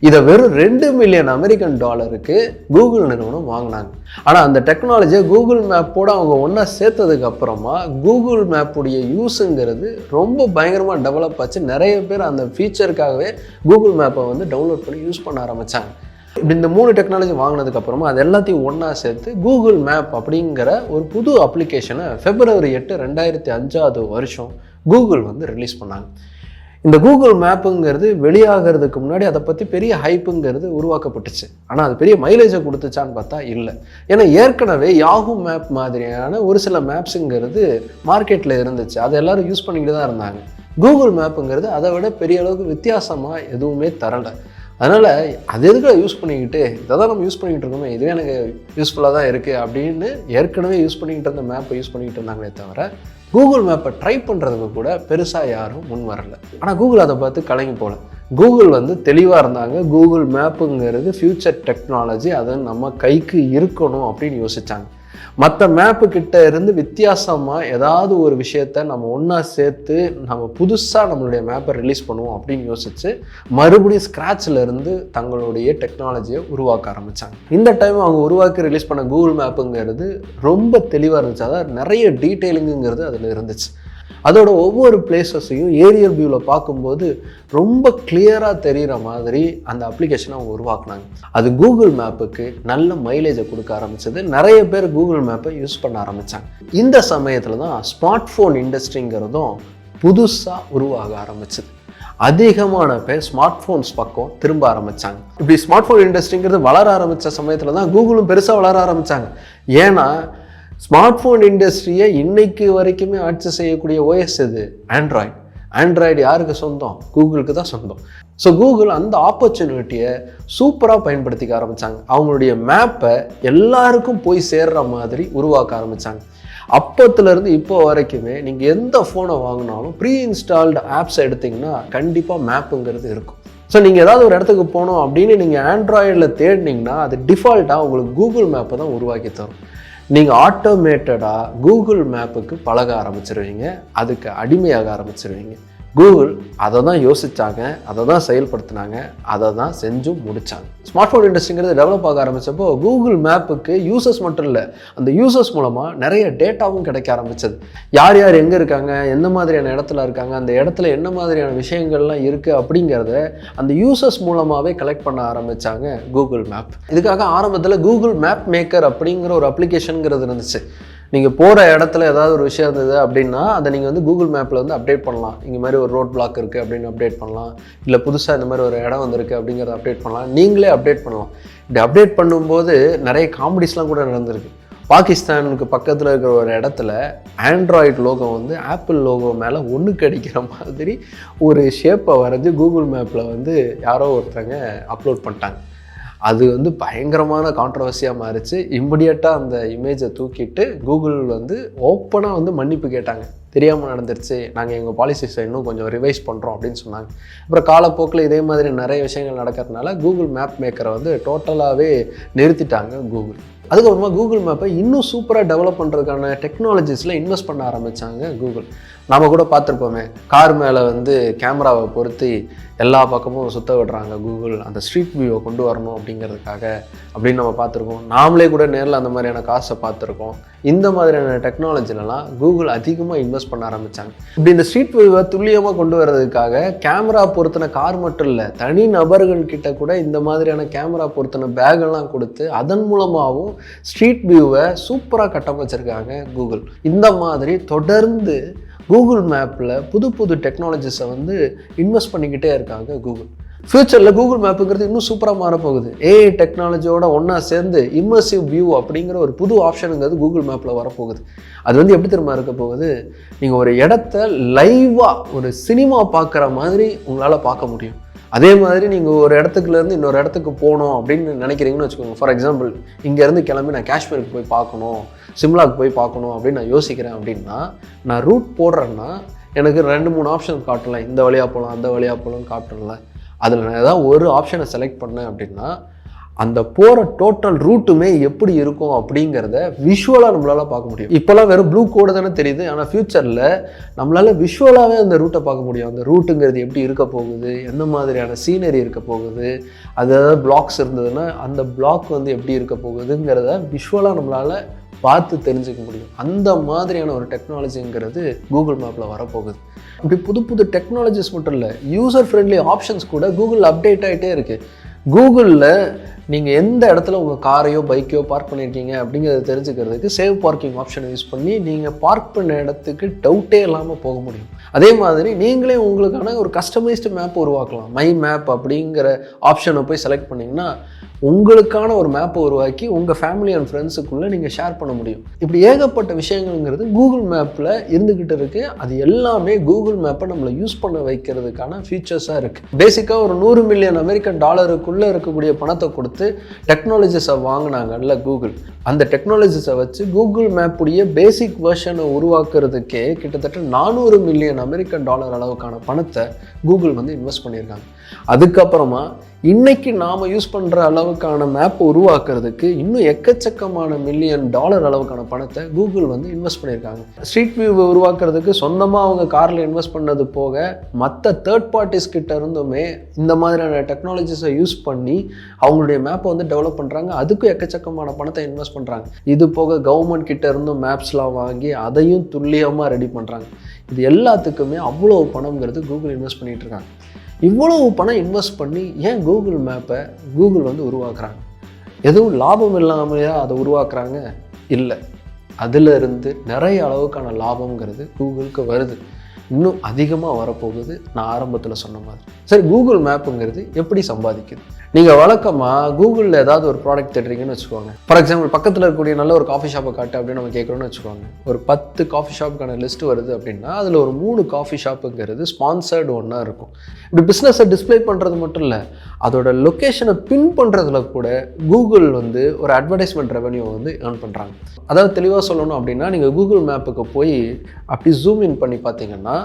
இதை வெறும் ரெண்டு மில்லியன் அமெரிக்கன் டாலருக்கு கூகுள் நிறுவனம் வாங்கினாங்க. ஆனால் அந்த டெக்னாலஜியை கூகுள் மேப்போடு அவங்க ஒன்றா சேர்த்ததுக்கு அப்புறமா கூகுள் மேப்புடைய யூஸுங்கிறது ரொம்ப பயங்கரமாக டெவலப் ஆச்சு. நிறைய பேர் அந்த ஃபீச்சருக்காகவே கூகுள் மேப்பை வந்து டவுன்லோட் பண்ணி யூஸ் பண்ண ஆரம்பித்தாங்க இப்படி இந்த மூணு டெக்னாலஜி வாங்கினதுக்கு அப்புறமா அது எல்லாத்தையும் ஒன்றா சேர்த்து கூகுள் மேப் அப்படிங்கிற ஒரு புது அப்ளிகேஷனை பிப்ரவரி எட்டு ரெண்டாயிரத்தி அஞ்சாவது வருஷம் கூகுள் வந்து ரிலீஸ் பண்ணாங்க. இந்த கூகுள் மேப்புங்கிறது வெளியாகிறதுக்கு முன்னாடி அதை பற்றி பெரிய ஹைப்புங்கிறது உருவாக்கப்பட்டுச்சு. ஆனால் அது பெரிய மைலேஜை கொடுத்துச்சான்னு பார்த்தா இல்லை. ஏன்னா ஏற்கனவே யாஹூ மேப் மாதிரியான ஒரு சில மேப்ஸுங்கிறது மார்க்கெட்டில் இருந்துச்சு. அதை எல்லாரும் யூஸ் பண்ணிக்கிட்டு தான் இருந்தாங்க. கூகுள் மேப்புங்கிறது அதை விட பெரிய அளவுக்கு வித்தியாசமாக எதுவுமே தரலை. அதனால் அது எதுக்கு யூஸ் பண்ணிக்கிட்டு இதை தான் நம்ம யூஸ் பண்ணிக்கிட்டு இருக்கோமே இதுவே எனக்கு யூஸ்ஃபுல்லாக தான் இருக்குது அப்படின்னு ஏற்கனவே யூஸ் பண்ணிக்கிட்டு இருந்த மேப்பை யூஸ் பண்ணிக்கிட்டு இருந்தாங்களே தவிர கூகுள் மேப்பை ட்ரை பண்ணுறதுக்கு கூட பெருசாக யாரும் முன் வரல. ஆனால் கூகுள் அதை பார்த்து கலங்கி போகல கூகுள் வந்து தெளிவாக இருந்தாங்க. கூகுள் மேப்புங்கிறது ஃப்யூச்சர் டெக்னாலஜி அது நம்ம கைக்கு இருக்கணும் அப்படின்னு யோசிச்சாங்க. மற்ற மேப்பு கிட்ட இருந்து வித்தியாசமாக ஏதாவது ஒரு விஷயத்த நம்ம ஒன்றா சேர்த்து நம்ம புதுசாக நம்மளுடைய மேப்பை ரிலீஸ் பண்ணுவோம் அப்படின்னு யோசிச்சு மறுபடியும் ஸ்க்ராட்சில் இருந்து தங்களுடைய டெக்னாலஜியை உருவாக்க ஆரம்பித்தாங்க இந்த டைம் அவங்க உருவாக்கி ரிலீஸ் பண்ண கூகுள் மேப்புங்கிறது ரொம்ப தெளிவாக இருந்துச்சு. அதாவது நிறைய டீட்டெயிலிங்குங்கிறது அதில் இருந்துச்சு. அதோட ஒவ்வொரு பிளேசஸையும் ஏரியல் வியூவில் பார்க்கும்போது ரொம்ப கிளியராக தெரிகிற மாதிரி அந்த அப்ளிகேஷனை அவங்க உருவாக்குனாங்க. அது கூகுள் மேப்புக்கு நல்ல மைலேஜை கொடுக்க ஆரம்பிச்சது. நிறைய பேர் கூகுள் மேப்பை யூஸ் பண்ண ஆரம்பித்தாங்க இந்த சமயத்தில் தான் ஸ்மார்ட் ஃபோன் இண்டஸ்ட்ரிங்கிறதும் புதுசாக உருவாக ஆரம்பிச்சது. அதிகமான பேர் ஸ்மார்ட் ஃபோன்ஸ் பக்கம் திரும்ப ஆரம்பிச்சாங்க. இப்படி ஸ்மார்ட் ஃபோன் இண்டஸ்ட்ரிங்கிறது வளர ஆரம்பித்த சமயத்தில் தான் கூகுளும் பெருசாக வளர ஆரம்பித்தாங்க ஏன்னா ஸ்மார்ட் ஃபோன் இண்டஸ்ட்ரியை இன்னைக்கு வரைக்குமே ஆட்சி செய்யக்கூடிய ஓஎஸ் இது ஆண்ட்ராய்டு ஆண்ட்ராய்டு யாருக்கு சொந்தம்? கூகுளுக்கு தான் சொந்தம். ஸோ கூகுள் அந்த ஆப்பர்ச்சுனிட்டியை சூப்பராக பயன்படுத்திக்க ஆரம்பித்தாங்க அவங்களுடைய மேப்பை எல்லாருக்கும் போய் சேர்ற மாதிரி உருவாக்க ஆரம்பித்தாங்க அப்போத்துலேருந்து இப்போ வரைக்குமே நீங்கள் எந்த ஃபோனை வாங்கினாலும் ப்ரீ இன்ஸ்டால்டு ஆப்ஸ் எடுத்தீங்கன்னா கண்டிப்பாக மேப்புங்கிறது இருக்கும். ஸோ நீங்கள் ஏதாவது ஒரு இடத்துக்கு போகணும் அப்படின்னு நீங்கள் ஆண்ட்ராய்டில் தேடினீங்கன்னா அது டிஃபால்ட்டாக உங்களுக்கு கூகுள் மேப்பை தான் உருவாக்கி தரும். நீங்கள் ஆட்டோமேட்டடாக கூகுள் மேப்புக்கு பழக ஆரம்பிச்சிருவீங்க. அதுக்கு அடிமையாக ஆரம்பிச்சிருவீங்க. கூகுள் அதை தான் யோசிச்சாங்க அதை தான் செயல்படுத்தினாங்க அதை தான் செஞ்சும் முடிச்சாங்க. ஸ்மார்ட் ஃபோன் இண்டஸ்ட்ரிங்கிறது டெவலப் ஆக ஆரம்பித்தப்போ கூகுள் மேப்புக்கு யூசர்ஸ் மட்டும் இல்லை அந்த யூசர்ஸ் மூலமாக நிறைய டேட்டாவும் கிடைக்க ஆரம்பிச்சது. யார் யார் எங்கே இருக்காங்க எந்த மாதிரியான இடத்துல இருக்காங்க அந்த இடத்துல என்ன மாதிரியான விஷயங்கள்லாம் இருக்குது அப்படிங்கிறத அந்த யூசர்ஸ் மூலமாகவே கலெக்ட் பண்ண ஆரம்பிச்சாங்க கூகுள் மேப் இதுக்காக ஆரம்பத்தில் கூகுள் மேப் மேக்கர் அப்படிங்கிற ஒரு அப்ளிகேஷனுங்கிறது இருந்துச்சு. நீங்கள் போகிற இடத்துல ஏதாவது ஒரு விஷயம் இருந்தது அப்படின்னா அதை நீங்கள் வந்து கூகுள் மேப்பில் வந்து அப்டேட் பண்ணலாம். இந்த மாதிரி ஒரு ரோட் பிளாக் இருக்குது அப்படின்னு அப்டேட் பண்ணலாம். இல்லை புதுசாக இந்த மாதிரி ஒரு இடம் வந்திருக்கு அப்படிங்கிறத அப்டேட் பண்ணலாம். நீங்களே அப்டேட் பண்ணலாம். இப்படி அப்டேட் பண்ணும்போது நிறைய காமெடிஸ்லாம் கூட நடந்திருக்கு. பாகிஸ்தானுக்கு பக்கத்தில் இருக்கிற ஒரு இடத்துல ஆண்ட்ராய்டு லோகோ வந்து ஆப்பிள் லோகோ மேலே ஒன்று கடிக்கிற மாதிரி ஒரு ஷேப்பை வரைஞ்சி கூகுள் மேப்பில் வந்து யாரோ ஒருத்தங்க அப்லோட் பண்ணிட்டாங்க. அது வந்து பயங்கரமான கான்ட்ரவர்சியாக மாறிச்சு. இம்மிடியட்டாக அந்த இமேஜை தூக்கிட்டு கூகுள் வந்து ஓப்பனாக வந்து மன்னிப்பு கேட்டாங்க. தெரியாமல் நடந்துருச்சு. நாங்கள் எங்கள் பாலிசிஸை இன்னும் கொஞ்சம் ரிவைஸ் பண்ணுறோம் அப்படின்னு சொன்னாங்க. அப்புறம் காலப்போக்கில் இதே மாதிரி நிறைய விஷயங்கள் நடக்கிறதுனால கூகுள் மேப் மேக்கரை வந்து டோட்டலாகவே நிறுத்திட்டாங்க கூகுள் அதுக்கப்புறமா கூகுள் மேப்பை இன்னும் சூப்பராக டெவலப் பண்ணுறதுக்கான டெக்னாலஜிஸில் இன்வெஸ்ட் பண்ண ஆரம்பித்தாங்க கூகுள் நாம் கூட பார்த்துருப்போமே கார் மேலே வந்து கேமராவை பொருத்தி எல்லா பக்கமும் சுத்த விடுறாங்க கூகுள். அந்த ஸ்ட்ரீட் வியூவை கொண்டு வரணும் அப்படிங்கிறதுக்காக அப்படின்னு நம்ம பார்த்துருக்கோம். நாமளே கூட நேரில் அந்த மாதிரியான காசை பார்த்துருக்கோம். இந்த மாதிரியான டெக்னாலஜிலலாம் கூகுள் அதிகமாக இன்வெஸ்ட் பண்ண ஆரம்பித்தாங்க இப்படி இந்த ஸ்ட்ரீட் வியூவை துல்லியமாக கொண்டு வர்றதுக்காக கேமரா பொருத்தின கார் மட்டும் இல்லை தனி நபர்கள் கிட்ட கூட இந்த மாதிரியான கேமரா பொருத்தின பேகெல்லாம் கொடுத்து அதன் மூலமாகவும் ஸ்ட்ரீட் வியூவை சூப்பராக கட்டமைச்சிருக்காங்க கூகுள். இந்த மாதிரி தொடர்ந்து கூகுள் மேப்பில் புது புது டெக்னாலஜிஸை வந்து இன்வெஸ்ட் பண்ணிக்கிட்டே இருக்காங்க கூகுள் ஃப்யூச்சரில் கூகுள் மேப்புங்கிறது இன்னும் சூப்பராக மாறப்போகுது. ஏஐ டெக்னாலஜியோட ஒன்றா சேர்ந்து இம்மர்சிவ் வியூ அப்படிங்கிற ஒரு புது ஆப்ஷனுங்கிறது கூகுள் மேப்பில் வரப்போகுது. அது வந்து எப்படி திரும்ப இருக்க போகுது? நீங்கள் ஒரு இடத்த லைவாக ஒரு சினிமா பார்க்குற மாதிரி உங்களால் பார்க்க முடியும். அதே மாதிரி நீங்கள் ஒரு இடத்துக்குலேருந்து இன்னொரு இடத்துக்கு போகணும் அப்படின்னு நினைக்கிறீங்கன்னு வச்சுக்கோங்க. ஃபார் எக்ஸாம்பிள் இங்கேருந்து கிளம்பி நான் காஷ்மீருக்கு போய் பார்க்கணும் சிம்லாக்கு போய் பார்க்கணும் அப்படின்னு நான் யோசிக்கிறேன் அப்படின்னா நான் ரூட் போடுறேன்னா எனக்கு ரெண்டு மூணு ஆப்ஷன் காட்டலாம் இந்த வழியாக போகலாம் அந்த வழியாக போகலாம்னு காட்டல அதில் நான் ஏதாவது ஒரு ஆப்ஷனை செலக்ட் பண்ணேன் அப்படின்னா அந்த போகிற டோட்டல் ரூட்டுமே எப்படி இருக்கும் அப்படிங்கிறத விஷுவலாக நம்மளால் பார்க்க முடியும். இப்போலாம் வெறும் ப்ளூ கோடு தானே தெரியுது. ஆனால் ஃப்யூச்சரில் நம்மளால் விஷுவலாகவே அந்த ரூட்டை பார்க்க முடியும். அந்த ரூட்டுங்கிறது எப்படி இருக்க போகுது? என்ன மாதிரியான சீனரி இருக்க போகுது? அது ஏதாவது பிளாக்ஸ் இருந்ததுன்னா அந்த பிளாக் வந்து எப்படி இருக்க போகுதுங்கிறத விஷுவலாக நம்மளால் பார்த்து தெரிஞ்சுக்க முடியும். அந்த மாதிரியான ஒரு டெக்னாலஜிங்கிறது கூகுள் மேப்பில் வரப்போகுது. இப்படி புது புது டெக்னாலஜிஸ் மட்டும் இல்லை யூசர் ஃப்ரெண்ட்லி ஆப்ஷன்ஸ் கூட கூகுள் அப்டேட் ஆகிட்டே இருக்குது கூகுளில் நீங்கள் எந்த இடத்துல உங்கள் காரையோ பைக்கையோ பார்க் பண்ணியிருக்கீங்க அப்படிங்கிறத தெரிஞ்சுக்கிறதுக்கு சேவ் பார்க்கிங் ஆப்ஷனை யூஸ் பண்ணி நீங்கள் பார்க் பண்ண இடத்துக்கு டவுட்டே இல்லாமல் போக முடியும். அதே மாதிரி நீங்களே உங்களுக்கான ஒரு கஸ்டமைஸ்டு மேப் உருவாக்கலாம். மை மேப் அப்படிங்கிற ஆப்ஷனை போய் செலக்ட் பண்ணிங்கன்னா உங்களுக்கான ஒரு மேப்பை உருவாக்கி உங்கள் ஃபேமிலி அண்ட் ஃப்ரெண்ட்ஸுக்குள்ளே நீங்கள் ஷேர் பண்ண முடியும். இப்படி ஏகப்பட்ட விஷயங்கள்ங்கிறது கூகுள் மேப்பில் இருந்துக்கிட்டு இருக்குது அது எல்லாமே கூகுள் மேப்பை நம்மளை யூஸ் பண்ண வைக்கிறதுக்கான ஃபீச்சர்ஸாக இருக்குது பேசிக்காக ஒரு நூறு மில்லியன் அமெரிக்கன் டாலருக்குள்ளே இருக்கக்கூடிய பணத்தை கொடுத்து டெக்னாலஜிஸை வாங்கினாங்கல்ல கூகுள் அந்த டெக்னாலஜிஸை வச்சு கூகுள் மேப்புடைய பேசிக் வெர்ஷனை உருவாக்குறதுக்கே கிட்டத்தட்ட நானூறு மில்லியன் அமெரிக்கன் டாலர் அளவுக்கான பணத்தை கூகுள் வந்து இன்வெஸ்ட் பண்ணியிருக்காங்க. அதுக்கப்புறமா இன்னைக்கு நாம் யூஸ் பண்ணுற அளவுக்கான மேப் உருவாக்குறதுக்கு இன்னும் எக்கச்சக்கமான மில்லியன் டாலர் அளவுக்கான பணத்தை கூகுள் வந்து இன்வெஸ்ட் பண்ணியிருக்காங்க. ஸ்ட்ரீட் வியூவை உருவாக்குறதுக்கு சொந்தமாக அவங்க காரில் இன்வெஸ்ட் பண்ணது போக மற்ற தேர்ட் பார்ட்டிஸ் கிட்ட இருந்துமே இந்த மாதிரியான டெக்னாலஜிஸை யூஸ் பண்ணி அவங்களுடைய மேப்பை வந்து டெவலப் பண்ணுறாங்க அதுக்கும் எக்கச்சக்கமான பணத்தை இன்வெஸ்ட் பண்ணுறாங்க இது போக கவர்மெண்ட் கிட்ட இருந்தும் மேப்ஸ்லாம் வாங்கி அதையும் துல்லியமாக ரெடி பண்ணுறாங்க இது எல்லாத்துக்குமே அவ்வளோ பணம்ங்கிறது கூகுள் இன்வெஸ்ட் பண்ணிட்டு இருக்காங்க. இவ்வளவு பணம் இன்வெஸ்ட் பண்ணி ஏன் கூகுள் மேப்பை கூகுள் வந்து உருவாக்குறாங்க? எதுவும் லாபம் இல்லாமையா அதை உருவாக்குறாங்க? இல்லை. அதிலிருந்து நிறைய அளவுக்கான லாபம்ங்கிறது கூகுளுக்கு வருது. இன்னும் அதிகமாக வரப்போகுது நான் ஆரம்பத்தில் சொன்ன மாதிரி. சரி கூகுள் மேப்புங்கிறது எப்படி சம்பாதிக்குது? நீங்கள் வழக்கமாக கூகுளில் ஏதாவது ஒரு ப்ராடக்ட் தேடுறீங்கன்னு வச்சுக்கோங்க. ஃபார் எக்ஸாம்பிள் பக்கத்தில் இருக்கக்கூடிய நல்ல ஒரு காஃபி ஷாப்பை காட்டு அப்படின்னு நம்ம கேட்குறோன்னு வச்சுக்கோங்க. ஒரு பத்து காஃபி ஷாப்புக்கான லிஸ்ட் வருது அப்படின்னா அதில் ஒரு மூணு காஃபி ஷாப்புங்கிறது ஸ்பான்சர்டு ஒன்றா இருக்கும். இப்படி பிஸ்னஸை டிஸ்ப்ளே பண்ணுறது மட்டும் இல்லை அதோட லொக்கேஷனை பின் பண்ணுறதுல கூட கூகுள் வந்து ஒரு அட்வர்டைஸ்மெண்ட் ரெவன்யூ வந்து ஏர்ன் பண்ணுறாங்க அதாவது தெளிவாக சொல்லணும் அப்படின்னா நீங்கள் கூகுள் மேப்புக்கு போய் அப்படி ஜூம் இன் பண்ணி பார்த்தீங்கன்னா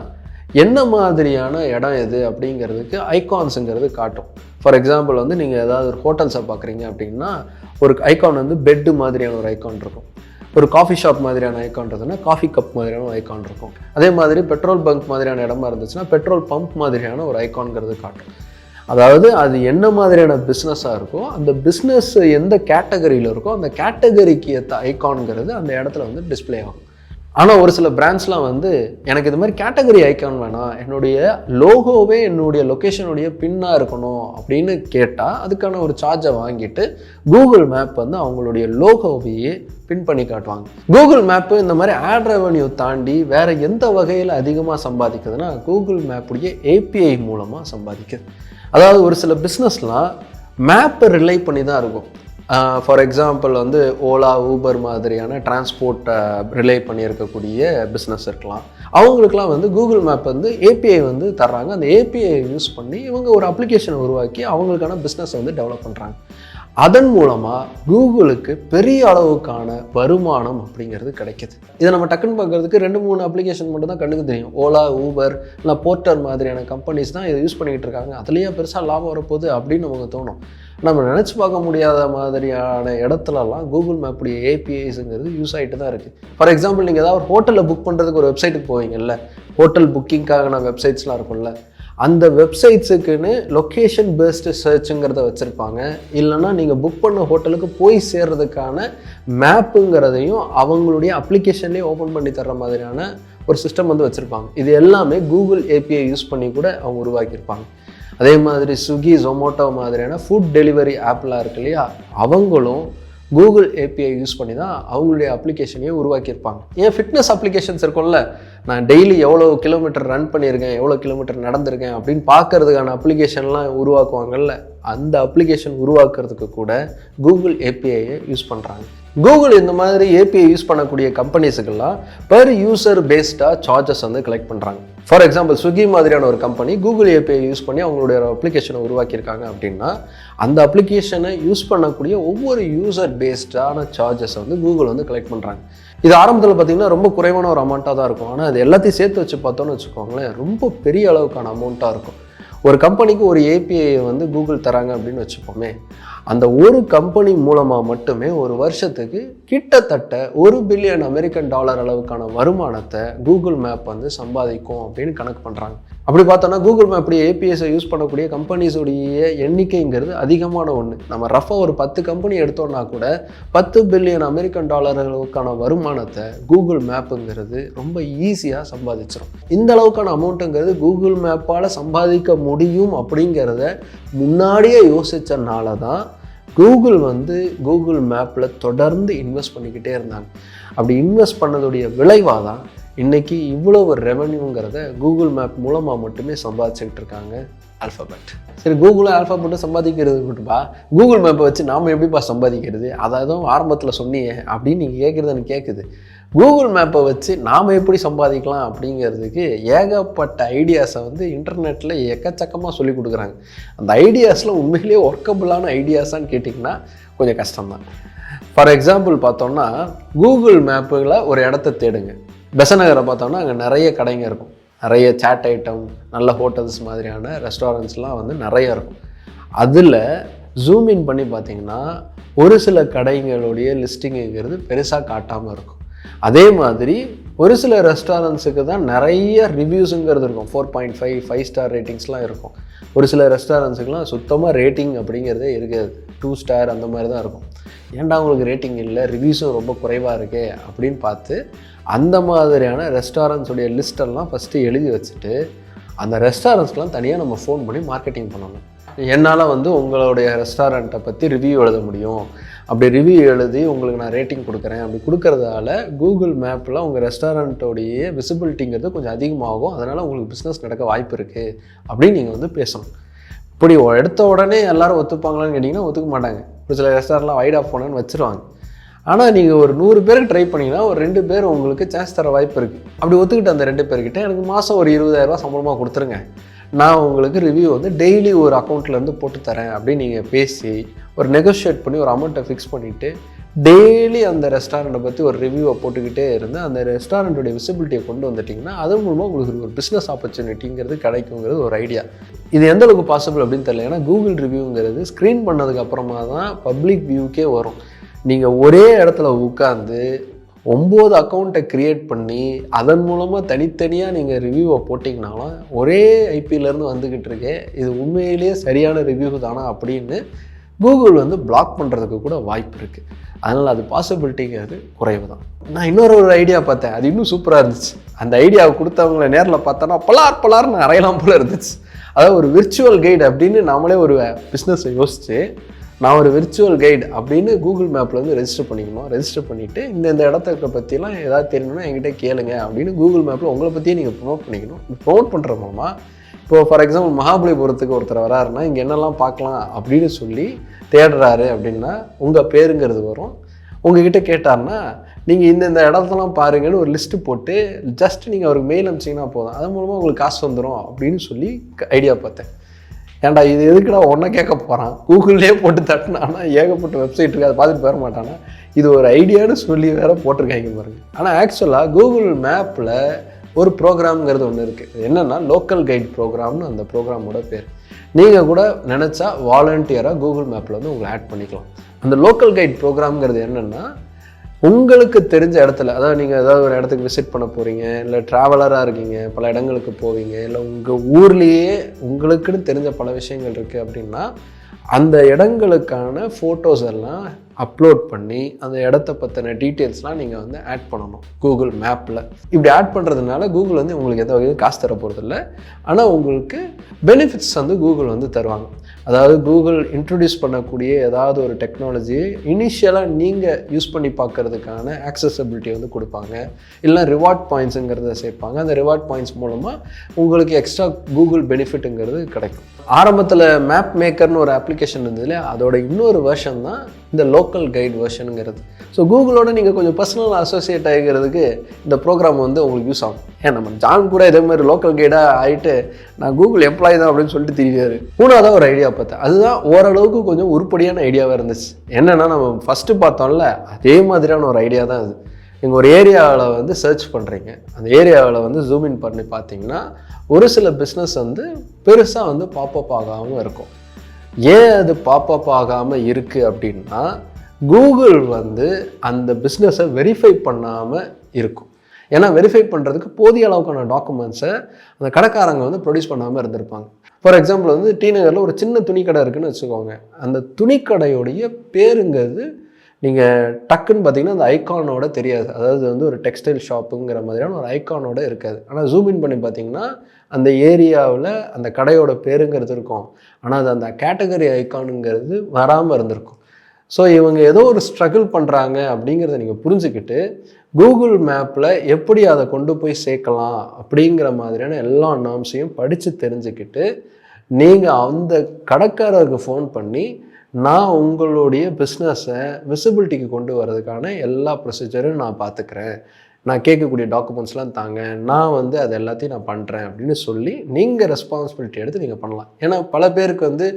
என்ன மாதிரியான இடம் எது அப்படிங்கிறதுக்கு ஐகான்ஸுங்கிறது காட்டும். ஃபார் எக்ஸாம்பிள் வந்து நீங்கள் ஏதாவது ஒரு ஹோட்டல்ஸை பார்க்குறீங்க அப்படின்னா ஒரு ஐகான் வந்து பெட்டு மாதிரியான ஒரு ஐகான் இருக்கும். ஒரு காஃபி ஷாப் மாதிரியான ஐகான் இருந்ததுன்னா காஃபி கப் மாதிரியான ஒரு ஐகான் இருக்கும். அதே மாதிரி பெட்ரோல் பங்க் மாதிரியான இடமா இருந்துச்சுன்னா பெட்ரோல் பம்ப் மாதிரியான ஒரு ஐகான்ங்கிறது காட்டும். அதாவது அது என்ன மாதிரியான பிஸ்னஸாக இருக்கோ அந்த பிஸ்னஸ் எந்த கேட்டகரியில் இருக்கோ அந்த கேட்டகரிக்கு ஏற்ற ஐகான்ங்கிறது அந்த இடத்துல வந்து டிஸ்ப்ளே ஆகும். ஆனால் ஒரு சில பிராண்ட்ஸ்லாம் வந்து எனக்கு இது மாதிரி கேட்டகரி ஐக்கான் வேணாம் என்னுடைய லோகோவே என்னுடைய லொக்கேஷனுடைய பின்னாக இருக்கணும் அப்படின்னு கேட்டால் அதுக்கான ஒரு சார்ஜை வாங்கிட்டு கூகுள் மேப் வந்து அவங்களுடைய லோகோவையே பின் பண்ணி காட்டுவாங்க. கூகுள் மேப்பு இந்த மாதிரி ஆட் ரெவன்யூ தாண்டி வேற எந்த வகையில் அதிகமாக சம்பாதிக்குதுன்னா கூகுள் மேப்புடைய ஏபிஐ மூலமாக சம்பாதிக்குது. அதாவது ஒரு சில பிஸ்னஸ்லாம் மேப்பை ரிலை பண்ணி தான் இருக்கும். ஃபார் எக்ஸாம்பிள் வந்து ஓலா ஊபர் மாதிரியான டிரான்ஸ்போர்ட்டை ரிலே பண்ணியிருக்கக்கூடிய பிஸ்னஸ் இருக்கலாம். அவங்களுக்குலாம் வந்து கூகுள் மேப் வந்து ஏபிஐ வந்து தர்றாங்க. அந்த ஏபிஐ யூஸ் பண்ணி இவங்க ஒரு அப்ளிகேஷனை உருவாக்கி அவங்களுக்கான பிஸ்னஸ் வந்து டெவலப் பண்ணுறாங்க அதன் மூலமாக கூகுளுக்கு பெரிய அளவுக்கான வருமானம் அப்படிங்கிறது கிடைக்கிது. இதை நம்ம டக்குன்னு பார்க்குறதுக்கு ரெண்டு மூணு அப்ளிகேஷன் மட்டும் தான் கண்ணுக்கு தெரியும். ஓலா ஊபர் இல்லை போர்ட்டர் மாதிரியான கம்பெனிஸ் தான் இதை யூஸ் பண்ணிக்கிட்டு இருக்காங்க. அதுலேயே பெருசாக லாபம் வரப்போகுது அப்படின்னு நமக்கு தோணும். நம்ம நினச்சி பார்க்க முடியாத மாதிரியான இடத்துலலாம் கூகுள் மேப்புடைய ஏபிஐஸுங்கிறது யூஸ் ஆகிட்டு தான் இருக்குது ஃபார் எக்ஸாம்பிள் நீங்கள் ஏதாவது ஒரு ஹோட்டலில் புக் பண்ணுறதுக்கு ஒரு வெப்சைட்டுக்கு போவீங்கல்ல. ஹோட்டல் புக்கிங்கான வெப்சைட்ஸ்லாம் இருக்கும்ல. அந்த வெப்சைட்ஸுக்குன்னு லொக்கேஷன் பேஸ்டு சர்ச்சுங்கிறத வச்சுருப்பாங்க. இல்லைன்னா நீங்கள் புக் பண்ண ஹோட்டலுக்கு போய் சேர்றதுக்கான மேப்புங்கிறதையும் அவங்களுடைய அப்ளிகேஷன்லேயே ஓப்பன் பண்ணி தர்ற மாதிரியான ஒரு சிஸ்டம் வந்து வச்சுருப்பாங்க. இது எல்லாமே கூகுள் ஏபிஐ யூஸ் பண்ணி கூட அவங்க உருவாக்கியிருப்பாங்க. அதே மாதிரி ஸ்விக்கி ஜொமோட்டோ மாதிரியான ஃபுட் டெலிவரி ஆப்லாம் இருக்கு இல்லையா? அவங்களும் கூகுள் ஏபிஐ யூஸ் பண்ணி தான் அவங்களுடைய அப்ளிகேஷனையே உருவாக்கியிருப்பாங்க. ஏன் ஃபிட்னஸ் அப்ளிகேஷன்ஸ் இருக்கும்ல? நான் டெய்லி எவ்வளோ கிலோமீட்டர் ரன் பண்ணியிருக்கேன் எவ்வளோ கிலோமீட்டர் நடந்திருக்கேன் அப்படின்னு பார்க்கறதுக்கான அப்ளிகேஷன்லாம் உருவாக்குவாங்கல்ல? அந்த அப்ளிகேஷன் உருவாக்குறதுக்கு கூட கூகுள் ஏபிஐயை யூஸ் பண்ணுறாங்க கூகுள் இந்த மாதிரி ஏபிஐ யூஸ் பண்ணக்கூடிய கம்பெனிஸுக்கெல்லாம் பெர் யூசர் பேஸ்டாக சார்ஜஸ் வந்து கலெக்ட் பண்ணுறாங்க ஃபார் எக்ஸாம்பிள் ஸ்விக்கி மாதிரியான ஒரு கம்பெனி கூகுள் ஏபிஐ யூஸ் பண்ணி அவங்களுடைய அப்ளிகேஷனை உருவாக்கியிருக்காங்க அப்படின்னா அந்த அப்ளிகேஷனை யூஸ் பண்ணக்கூடிய ஒவ்வொரு யூசர் பேஸ்டான சார்ஜஸை வந்து கூகுள் வந்து கலெக்ட் பண்ணுறாங்க இது ஆரம்பத்தில் பார்த்தீங்கன்னா ரொம்ப குறைவான ஒரு அமௌண்ட்டாக தான் இருக்கும். ஆனால் அது எல்லாத்தையும் சேர்த்து வச்சு பார்த்தோன்னு வச்சுக்கோங்களேன் ரொம்ப பெரிய அளவுக்கான அமௌண்ட்டாக இருக்கும். ஒரு கம்பெனிக்கு ஒரு ஏபிஐ வந்து கூகுள் தராங்க அப்படின்னு வச்சுப்போமே அந்த ஒரு கம்பெனி மூலமாக மட்டுமே ஒரு வருஷத்துக்கு கிட்டத்தட்ட ஒரு பில்லியன் அமெரிக்கன் டாலர் அளவுக்கான வருமானத்தை கூகுள் மேப் வந்து சம்பாதிக்கும் அப்படின்னு கணக்கு பண்ணுறாங்க அப்படி பார்த்தோன்னா கூகுள் மேப்டி ஏபிஎஸை யூஸ் பண்ணக்கூடிய கம்பெனிஸுடைய எண்ணிக்கைங்கிறது அதிகமான ஒன்று நம்ம ரஃபாக ஒரு பத்து கம்பெனி எடுத்தோம்னா கூட பத்து பில்லியன் அமெரிக்கன் டாலர்களுக்கான வருமானத்தை கூகுள் மேப்புங்கிறது ரொம்ப ஈஸியாக சம்பாதிச்சிடும் இந்த அளவுக்கான அமௌண்ட்டுங்கிறது கூகுள் மேப்பால் சம்பாதிக்க முடியும் அப்படிங்கிறத முன்னாடியே யோசித்தனால தான் கூகுள் வந்து கூகுள் மேப்பில் தொடர்ந்து இன்வெஸ்ட் பண்ணிக்கிட்டே இருந்தாங்க. அப்படி இன்வெஸ்ட் பண்ணதுடைய விளைவாக தான் இன்றைக்கி இவ்வளோ ஒரு ரெவன்யூங்கிறத கூகுள் மேப் மூலமாக மட்டுமே சம்பாதிச்சுக்கிட்டு இருக்காங்க ஆல்ஃபபெட் சரி கூகுளும் ஆல்ஃபபெட்டும் சம்பாதிக்கிறது விட்டுப்பா கூகுள் மேப்பை வச்சு நாம் எப்படிப்பா சம்பாதிக்கிறது? அதாவது ஆரம்பத்தில் சொன்னியே அப்படின்னு நீங்கள் கேட்குறது எனக்கு கேட்குது கூகுள் மேப்பை வச்சு நாம் எப்படி சம்பாதிக்கலாம் அப்படிங்கிறதுக்கு ஏகப்பட்ட ஐடியாஸை வந்து இன்டர்நெட்டில் எக்கச்சக்கமாக சொல்லி கொடுக்குறாங்க. அந்த ஐடியாஸில் உண்மையிலேயே ஒர்க்கபுளான ஐடியாஸான்னு கேட்டிங்கன்னா கொஞ்சம் கஷ்டம்தான். ஃபார் எக்ஸாம்பிள் பார்த்தோம்னா கூகுள் மேப்புகளை ஒரு இடத்த தேடுங்க. பெசநகரை பார்த்தோம்னா அங்கே நிறைய கடைங்க இருக்கும். நிறைய சேட் ஐட்டம் நல்ல ஹோட்டல்ஸ் மாதிரியான ரெஸ்டாரண்ட்ஸ்லாம் வந்து நிறைய இருக்கும். அதில் ஜூம் இன் பண்ணி பார்த்தீங்கன்னா ஒரு சில கடைங்களுடைய லிஸ்டிங்குங்கிறது பெருசாக காட்டாமல் இருக்கும். அதே மாதிரி ஒரு சில ரெஸ்டாரண்ட்ஸுக்கு தான் நிறைய ரிவ்யூஸுங்கிறது இருக்கும். Four point five five star ரேட்டிங்ஸ்லாம் இருக்கும். ஒரு சில ரெஸ்டாரண்ட்ஸுக்கெலாம் சுத்தமாக ரேட்டிங் அப்படிங்கிறதே இருக்காது. டூ ஸ்டார் அந்த மாதிரி தான் இருக்கும். ஏன்டா உங்களுக்கு ரேட்டிங் இல்லை? ரிவ்யூஸும் ரொம்ப குறைவாக இருக்கே அப்படின்னு பார்த்து அந்த மாதிரியான ரெஸ்டாரண்ட்ஸுடைய லிஸ்டெல்லாம் ஃபஸ்ட்டு எழுதி வச்சுட்டு அந்த ரெஸ்டாரண்ட்ஸ்க்கெலாம் தனியாக நம்ம ஃபோன் பண்ணி மார்க்கெட்டிங் பண்ணணும். என்னால் வந்து உங்களுடைய ரெஸ்டாரண்ட்டை பற்றி ரிவ்யூ எழுத முடியும். அப்படி ரிவ்யூ எழுதி உங்களுக்கு நான் ரேட்டிங் கொடுக்குறேன். அப்படி கொடுக்கறதால கூகுள் மேப்பில் உங்கள் ரெஸ்டாரண்ட்டோடைய விசிபிலிட்டிங்கிறது கொஞ்சம் அதிகமாகும். அதனால் உங்களுக்கு பிஸ்னஸ் நடக்க வாய்ப்பு இருக்குது அப்படின்னு நீங்கள் வந்து பேசணும். இப்படி எடுத்த உடனே எல்லாரும் ஒத்துப்பாங்களான்னு கேட்டிங்கன்னா ஒத்துக்க மாட்டாங்க. ஒரு சில ரெஸ்டாரண்ட்லாம் வைட் ஆஃப் போனேன்னு வச்சுருவாங்க. ஆனால் நீங்கள் ஒரு நூறு பேருக்கு ட்ரை பண்ணிங்கன்னா ஒரு ரெண்டு பேர் உங்களுக்கு சான்ஸ் தர வாய்ப்பு இருக்குது அப்படி ஒத்துக்கிட்டு அந்த ரெண்டு பேர்கிட்ட எனக்கு மாதம் ஒரு இருபதாயிரரூவா சம்பளமாக கொடுத்துருங்க. நான் உங்களுக்கு ரிவ்யூ வந்து டெய்லி ஒரு அக்கௌண்ட்லேருந்து போட்டு தரேன் அப்படின்னு நீங்கள் பேசி ஒரு நெகோஷியேட் பண்ணி ஒரு அமௌண்ட்டை ஃபிக்ஸ் பண்ணிவிட்டு டெய்லி அந்த ரெஸ்டாரண்ட்டை பற்றி ஒரு ரிவ்யூவை போட்டுக்கிட்டே இருந்து அந்த ரெஸ்டாரண்ட்டுடைய விசிபிலிட்டியை கொண்டு வந்துட்டிங்கன்னா அதன் மூலமாக உங்களுக்கு ஒரு பிஸ்னஸ் ஆப்பர்ச்சுனிட்டிங்கிறது கிடைக்குங்கிறது ஒரு ஐடியா இது எந்த அளவுக்கு பாசிபிள் அப்படின்னு தெரியல ஏன்னா கூகுள் ரிவ்யூங்கிறது ஸ்க்ரீன் பண்ணதுக்கு அப்புறமா தான் பப்ளிக் வியூக்கே வரும். நீங்கள் ஒரே இடத்துல உட்காந்து ஒம்பது அக்கௌண்ட்டை க்ரியேட் பண்ணி அதன் மூலமாக தனித்தனியாக நீங்கள் ரிவ்யூவை போட்டிங்கனாலும் ஒரே ஐபியிலேருந்து வந்துக்கிட்டு இருக்கே இது உண்மையிலேயே சரியான ரிவ்யூ தானா அப்படின்னு கூகுள் வந்து பிளாக் பண்ணுறதுக்கு கூட வாய்ப்பு இருக்குது அதனால் அது பாசிபிலிட்டிங்கிறது குறைவு தான் நான் இன்னொரு ஒரு ஐடியா பார்த்தேன். அது இன்னும் சூப்பராக இருந்துச்சு. அந்த ஐடியாவை கொடுத்தவங்கள நேரில் பார்த்தோன்னா பலார் பலார்னு அறையலாம் போல இருந்துச்சு. அதாவது ஒரு விர்ச்சுவல் கைடு அப்படின்னு நாமளே ஒரு பிஸ்னஸை யோசிச்சு நான் ஒரு விர்ச்சுவல் கைடு அப்படின்னு கூகுள் மேப்பில் வந்து ரெஜிஸ்டர் பண்ணிக்கணும். ரெஜிஸ்டர் பண்ணிவிட்டு இந்த இந்த இடத்த பற்றிலாம் ஏதாவது தெரியணும்னா என்கிட்ட கேளுங்க அப்படின்னு கூகுள் மேப்பில் உங்களை பற்றியே நீங்கள் ப்ரொமோட் பண்ணிக்கணும். ப்ரொமோட் பண்ணுற மூலமாக இப்போது ஃபார் எக்ஸாம்பிள் மகாபலிபுரத்துக்கு ஒருத்தர் வராருன்னா இங்கே என்னெல்லாம் பார்க்கலாம் அப்படின்னு சொல்லி தேடுறாரு அப்படின்னா உங்கள் பேருங்கிறது வரும். உங்ககிட்ட கேட்டார்னா நீங்கள் இந்த இந்த இடத்தெல்லாம் பாருங்கன்னு ஒரு லிஸ்ட்டு போட்டு ஜஸ்ட் நீங்கள் அவருக்கு மெயில் அனுப்பிச்சிங்கன்னா போதும். அது மூலமாக உங்களுக்கு காசு வந்துடும் அப்படின்னு சொல்லி ஐடியா பார்த்தேன். ஏன்டா இது எதுக்குடா ஒன்றை கேட்க போகிறான் கூகுள்லேயே போட்டு தட்டினானா ஏகப்பட்ட வெப்சைட் இருக்குது அதை பார்த்துட்டு போயிட மாட்டானா? இது ஒரு ஐடியான்னு சொல்லி வேற போட்டிருக்காங்க பாருங்க. ஆனால் ஆக்சுவலாக கூகுள் மேப்பில் ஒரு ப்ரோக்ராம்ங்கிறது ஒன்று இருக்குது என்னென்னா லோக்கல் கைட் ப்ரோக்ராம்னு அந்த ப்ரோக்ராமோட பேர். நீங்கள் கூட நினச்சா வாலண்டியராக கூகுள் மேப்பில் வந்து உங்களை ஆட் பண்ணிக்கலாம். அந்த லோக்கல் கைட் ப்ரோக்ராம்ங்கிறது என்னென்னா உங்களுக்கு தெரிஞ்ச இடத்துல அதாவது நீங்கள் ஏதாவது ஒரு இடத்துக்கு விசிட் பண்ண போகிறீங்க இல்லை ட்ராவலராக இருக்கீங்க பல இடங்களுக்கு போவீங்க இல்லை உங்கள் ஊர்லேயே உங்களுக்குன்னு தெரிஞ்ச பல விஷயங்கள் இருக்குது அப்படின்னா அந்த இடங்களுக்கான ஃபோட்டோஸ் எல்லாம் அப்லோட் பண்ணி அந்த இடத்த பற்றின டீட்டெயில்ஸ்லாம் நீங்கள் வந்து ஆட் பண்ணணும். கூகுள் மேப்பில் இப்படி ஆட் பண்ணுறதுனால கூகுள் வந்து உங்களுக்கு எந்த வகையிலும் காசு தர போகிறதில்ல ஆனால் உங்களுக்கு பெனிஃபிட்ஸ் வந்து கூகுள் வந்து தருவாங்க. அதாவது கூகுள் இன்ட்ரடியூஸ் பண்ணக்கூடிய ஏதாவது ஒரு டெக்னாலஜியை இனிஷியலாக நீங்கள் யூஸ் பண்ணி பார்க்கறதுக்கான ஆக்சசபிலிட்டி வந்து கொடுப்பாங்க. இல்லை ரிவார்ட் பாயிண்ட்ஸுங்கிறத சேர்ப்பாங்க. அந்த ரிவார்ட் பாயிண்ட்ஸ் மூலமாக உங்களுக்கு எக்ஸ்ட்ரா கூகுள் பெனிஃபிட்டுங்கிறது கிடைக்கும். ஆரம்பத்தில் மேப் மேக்கர்னு ஒரு அப்ளிகேஷன் இருந்ததுல அதோட இன்னொரு வெர்ஷன் தான் இந்த லோக்கல் கைட் வெர்ஷனுங்கிறது ஸோ கூகுளோட நீங்கள் கொஞ்சம் பர்சனல் அசோசியேட் ஆகிக்கிறதுக்கு இந்த ப்ரோக்ராம் வந்து உங்களுக்கு யூஸ் ஆகும். ஏன் நம்ம ஜான் கூட இதே மாதிரி லோக்கல் கைடாக ஆகிட்டு நான் கூகுள் எம்ப்ளாயி தான் அப்படின்னு சொல்லிட்டு தெரியாது மூணாவதாக ஒரு ஐடியா பார்த்தேன். அதுதான் ஓரளவுக்கு கொஞ்சம் உருப்படியான ஐடியாவாக இருந்துச்சு. என்னென்னா நம்ம ஃபஸ்ட்டு பார்த்தோம்ல அதே மாதிரியான ஒரு ஐடியா தான் அது நீங்கள் ஒரு ஏரியாவில் வந்து சர்ச் பண்ணுறீங்க அந்த ஏரியாவில் வந்து ஜூம் இன் பண்ணி பார்த்தீங்கன்னா ஒரு சில பிஸ்னஸ் வந்து பெருசாக வந்து பாப்பப் ஆகாமல் இருக்கும். ஏன் அது பாப்பப் ஆகாமல் இருக்குது அப்படின்னா கூகுள் வந்து அந்த பிஸ்னஸை வெரிஃபை பண்ணாமல் இருக்கும். ஏன்னா வெரிஃபை பண்ணுறதுக்கு போதிய அளவுக்கான டாக்குமெண்ட்ஸை அந்த கடைக்காரங்க வந்து ப்ரொடியூஸ் பண்ணாமல் இருந்திருப்பாங்க. ஃபார் எக்ஸாம்பிள் வந்து டி நகரில் ஒரு சின்ன துணிக்கடை இருக்குன்னு வச்சுக்கோங்க. அந்த துணிக்கடையுடைய பேருங்கிறது நீங்கள் டக்குன்னு பார்த்தீங்கன்னா அந்த ஐகானோட தெரியாது. அதாவது வந்து ஒரு டெக்ஸ்டைல் ஷாப்புங்கிற மாதிரியான ஒரு ஐகானோட இருக்காது. ஆனால் ஜூம் இன் பண்ணி பார்த்தீங்கன்னா அந்த ஏரியாவில் அந்த கடையோட பேருங்கிறது இருக்கும். ஆனால் அது அந்த கேட்டகரி ஐகானுங்கிறது வராமல் இருந்திருக்கும். ஸோ இவங்க ஏதோ ஒரு ஸ்ட்ரகிள் பண்ணுறாங்க அப்படிங்கிறத நீங்கள் புரிஞ்சுக்கிட்டு கூகுள் மேப்பில் எப்படி அதை கொண்டு போய் சேர்க்கலாம் அப்படிங்கிற மாதிரியான எல்லா நாம்ஸையும் படித்து தெரிஞ்சுக்கிட்டு நீங்கள் அந்த கடைக்காரருக்கு ஃபோன் பண்ணி நான் உங்களுடைய பிஸ்னஸை விசிபிலிட்டிக்கு கொண்டு வர்றதுக்கான எல்லா ப்ரொசீஜரும் நான் பார்த்துக்கிறேன். நான் கேட்கக்கூடிய டாக்குமெண்ட்ஸ்லாம் தாங்க நான் வந்து அது எல்லாத்தையும் நான் பண்ணுறேன் அப்படின்னு சொல்லி நீங்கள் ரெஸ்பான்சிபிலிட்டி எடுத்து நீங்கள் பண்ணலாம். ஏன்னா பல பேருக்கு வந்து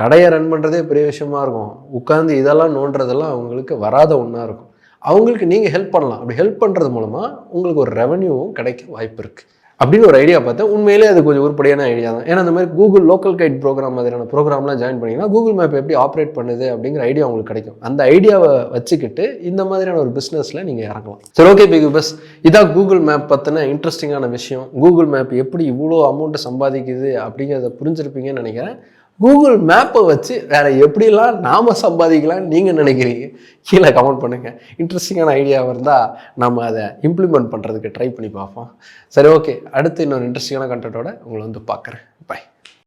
கடையை ரன் பண்ணுறதே பெரிய விஷயமா இருக்கும். உட்காந்து இதெல்லாம் நோண்டுறதெல்லாம் அவங்களுக்கு வராத ஒன்றா இருக்கும். அவங்களுக்கு நீங்கள் ஹெல்ப் பண்ணலாம். அப்படி ஹெல்ப் பண்ணுறது மூலமாக உங்களுக்கு ஒரு ரெவன்யூவும் கிடைக்க வாய்ப்பு இருக்குது அப்படின்னு ஒரு ஐடியா பார்த்தேன் உண்மையிலே அது கொஞ்சம் உருப்படியான ஐடியா தான். ஏன்னா அந்த மாதிரி கூகுள் லோக்கல் கைட் ப்ரோக்ராம் மாதிரியான ப்ரோக்ராம்லாம் ஜாயின் பண்ணிங்கன்னா கூகுள் மேப் எப்படி ஆப்ரேட் பண்ணுது அப்படிங்கிற ஐடியா உங்களுக்கு கிடைக்கும். அந்த ஐடியாவை வச்சுக்கிட்டு இந்த மாதிரியான ஒரு பிஸ்னஸில் நீங்கள் இறங்கலாம் சரி ஓகே பிக் பஸ் இதான் கூகுள் மேப் பற்றின இன்ட்ரெஸ்டிங்கான விஷயம். கூகுள் மேப் எப்படி இவ்வளோ அமௌண்ட்டை சம்பாதிக்குது அப்படிங்கிறத புரிஞ்சிருப்பீங்கன்னு நினைக்கிறேன். கூகுள் மேப்பை வச்சு வேற எப்படிலாம் நாம சம்பாதிக்கலாம்னு நீங்கள் நினைக்கிறீங்க? கீழே கமெண்ட் பண்ணுங்கள் இன்ட்ரெஸ்டிங்கான ஐடியாவாக இருந்தால் நம்ம அதை இம்ப்ளிமெண்ட் பண்ணுறதுக்கு ட்ரை பண்ணி பார்ப்போம். சரி ஓகே அடுத்து இன்னொரு இன்ட்ரெஸ்டிங்கான கண்டென்ட்டோட உங்களை வந்து பார்க்குறேன். பை